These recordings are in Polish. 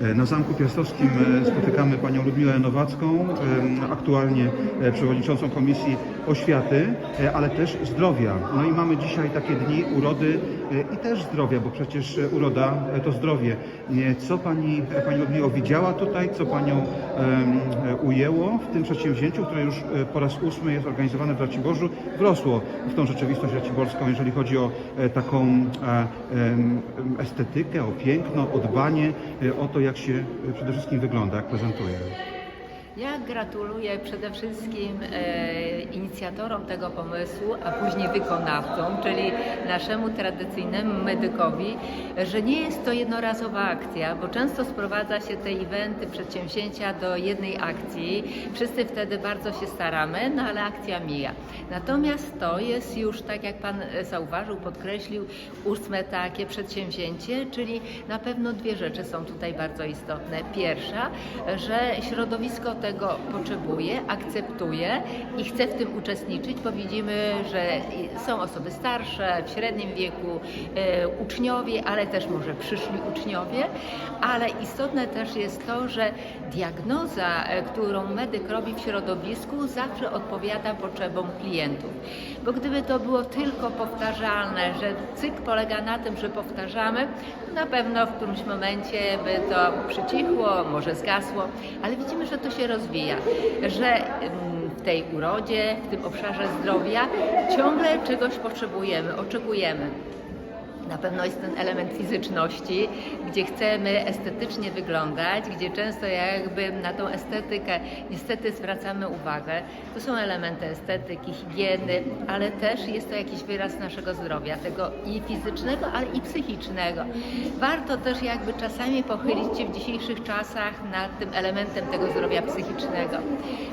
E, Na Zamku Piastowskim e, spotykamy panią Ludmiłę Nowacką, e, aktualnie przewodniczącą Komisji Oświaty, e, ale też zdrowia. No i mamy dzisiaj takie dni urody e, i też zdrowia, bo przecież e, uroda to zdrowie. Co pani, pani Ludmiło widziała tutaj, co panią e, ujęło w tym przedsięwzięciu, które już po raz ósmy jest organizowane w Raciborzu, wrosło w tą rzeczywistość raciborską, jeżeli chodzi o taką em, estetykę, o piękno, o dbanie o to, jak się przede wszystkim wygląda, jak prezentuje. Ja gratuluję przede wszystkim e, inicjatorom tego pomysłu, a później wykonawcom, czyli naszemu tradycyjnemu medykowi, że nie jest to jednorazowa akcja, bo często sprowadza się te eventy, przedsięwzięcia do jednej akcji. Wszyscy wtedy bardzo się staramy, no ale akcja mija. Natomiast to jest już, tak jak Pan e, zauważył, podkreślił, ósme takie przedsięwzięcie, czyli na pewno dwie rzeczy są tutaj bardzo istotne. Pierwsza, że środowisko tego potrzebuje, akceptuje i chce w tym uczestniczyć, bo widzimy, że są osoby starsze, w średnim wieku, e, uczniowie, ale też może przyszli uczniowie, ale istotne też jest to, że diagnoza, e, którą medyk robi w środowisku, zawsze odpowiada potrzebom klientów. Bo gdyby to było tylko powtarzalne, że cykl polega na tym, że powtarzamy, na pewno w którymś momencie by to przycichło, może zgasło, ale widzimy, że to się rozwija, że w tej urodzie, w tym obszarze zdrowia ciągle czegoś potrzebujemy, oczekujemy. Na pewno jest ten element fizyczności, gdzie chcemy estetycznie wyglądać, gdzie często jakby na tą estetykę niestety zwracamy uwagę. To są elementy estetyki, higieny, ale też jest to jakiś wyraz naszego zdrowia, tego i fizycznego, ale i psychicznego. Warto też jakby czasami pochylić się w dzisiejszych czasach nad tym elementem tego zdrowia psychicznego.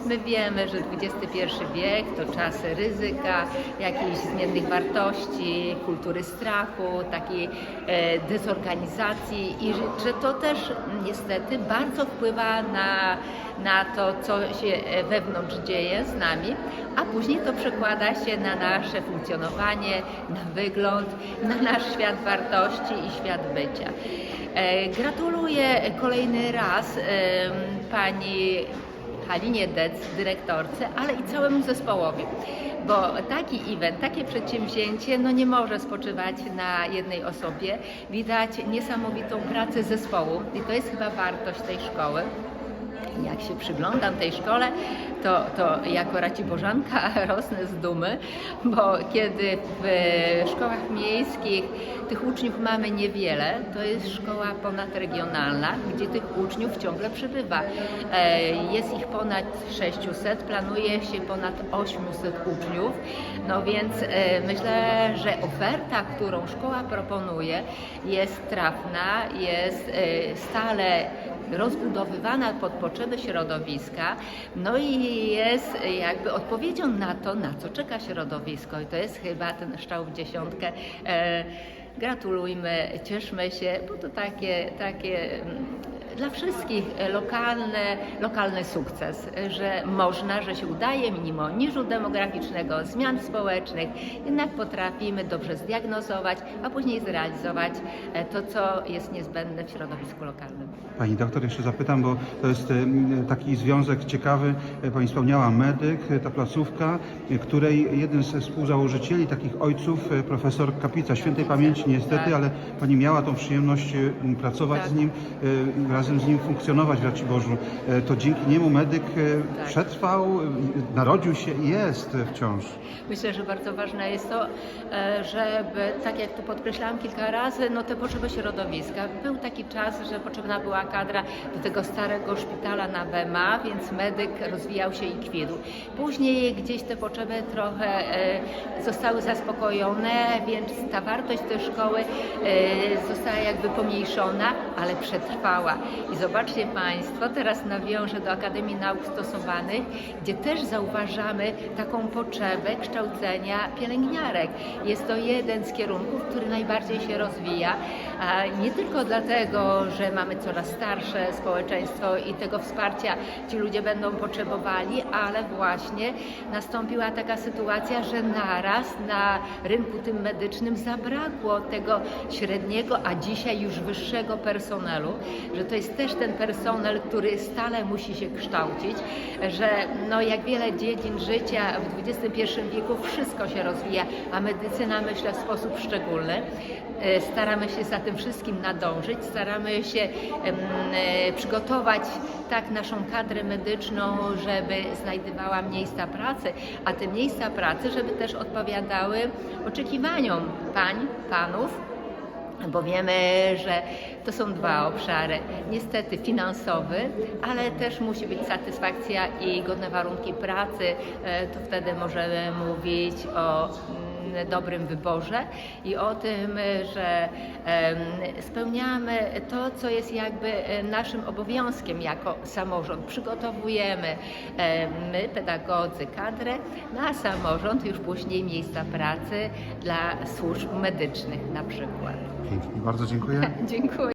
My wiemy, że XXI wiek to czasy ryzyka, jakichś zmiennych wartości, kultury strachu, takiej e, dezorganizacji i że, to też niestety bardzo wpływa na, na to, co się e, wewnątrz dzieje z nami, a później to przekłada się na nasze funkcjonowanie, na wygląd, na nasz świat wartości i świat bycia. E, Gratuluję kolejny raz pani Halinie Dec, dyrektorce, ale i całemu zespołowi. Bo taki event, takie przedsięwzięcie no nie może spoczywać na jednej osobie. Widać niesamowitą pracę zespołu i to jest chyba wartość tej szkoły. Jak się przyglądam tej szkole, to, to jako Raciborzanka rosnę z dumy, bo kiedy w szkołach miejskich tych uczniów mamy niewiele, to jest szkoła ponadregionalna, gdzie tych uczniów ciągle przybywa. E, Jest ich ponad 600, planuje się ponad 800 uczniów, no więc e, myślę, że oferta, którą szkoła proponuje jest trafna, jest e, stale rozbudowywana pod potrzeby środowiska, no i jest jakby odpowiedzią na to, na co czeka środowisko i to jest chyba ten strzał w dziesiątkę. E, gratulujmy, cieszmy się, bo to takie, takie dla wszystkich lokalne, lokalny sukces, że można, że się udaje mimo niżu demograficznego, zmian społecznych, jednak potrafimy dobrze zdiagnozować, a później zrealizować e, to, co jest niezbędne w środowisku lokalnym. Pani doktor, jeszcze zapytam, bo to jest taki związek ciekawy. E, Pani wspomniała medyk, e, ta placówka, e, której jeden ze współzałożycieli, takich ojców, e, profesor Kaplica, świętej pamięci niestety, Tak. ale Pani miała tą przyjemność e, pracować Tak. z nim, e, razem z nim funkcjonować w Raciborzu. E, To dzięki niemu medyk e, Tak. przetrwał, e, narodził się i jest wciąż. Myślę, że bardzo ważne jest to, żeby, tak jak tu podkreślałam kilka razy, no te potrzeby środowiska. Był taki czas, że potrzebna była kadra do tego starego szpitala na Bema, więc medyk rozwijał się i kwitł. Później gdzieś te potrzeby trochę zostały zaspokojone, więc ta wartość tej szkoły została jakby pomniejszona, ale przetrwała. I zobaczcie Państwo, teraz nawiążę do Akademii Nauk Stosowanych, gdzie też zauważamy taką potrzebę kształcenia pielęgniarek. Jest to jeden z kierunków, który najbardziej się rozwija. Nie tylko dlatego, że mamy coraz starsze społeczeństwo i tego wsparcia ci ludzie będą potrzebowali, ale właśnie nastąpiła taka sytuacja, że naraz na rynku tym medycznym zabrakło tego średniego, a dzisiaj już wyższego personelu, że to jest jest też ten personel, który stale musi się kształcić, że no jak wiele dziedzin życia w XXI wieku wszystko się rozwija, a medycyna myślę w sposób szczególny. E, Staramy się za tym wszystkim nadążyć, staramy się e, przygotować tak naszą kadrę medyczną, żeby znajdowała miejsca pracy, a te miejsca pracy, żeby też odpowiadały oczekiwaniom pań, panów, bo wiemy, że to są dwa obszary. Niestety finansowy, ale też musi być satysfakcja i godne warunki pracy. E, To wtedy możemy mówić o mm, dobrym wyborze i o tym, że spełniamy to, co jest jakby e, naszym obowiązkiem jako samorząd. Przygotowujemy e, my, pedagodzy, kadrę na samorząd, już później miejsca pracy dla służb medycznych na przykład. Pięknie, bardzo dziękuję. Dziękuję.